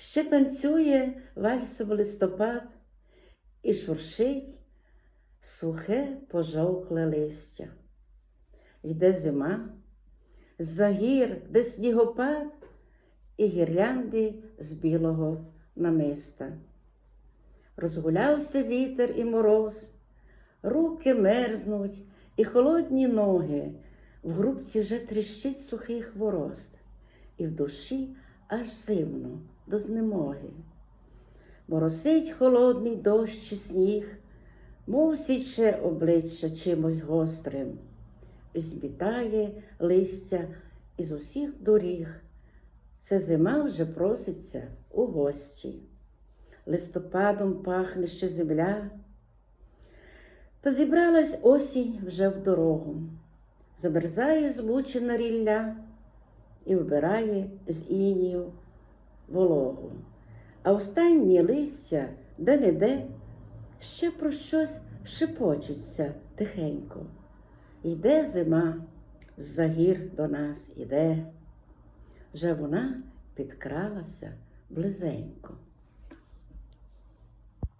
Ще танцює вальсом листопад і шуршить сухе пожовкле листя. Йде зима, з-за гір, де снігопад і гірлянди з білого намиста. Розгулявся вітер і мороз, руки мерзнуть і холодні ноги, в грубці вже тріщить сухий хворост, і в душі аж зимно до знемоги. Моросить холодний дощ чи сніг, мов січе обличчя чимось гострим, змітає листя із усіх доріг. Це зима вже проситься у гості. Листопадом пахне ще земля, та зібралась осінь вже в дорогу, замерзає змучена рілля і вбирає з інію вологу. А останні листя де-не-де ще про щось шепочуться тихенько. Йде зима, з-за гір до нас іде, вже вона підкралася близенько.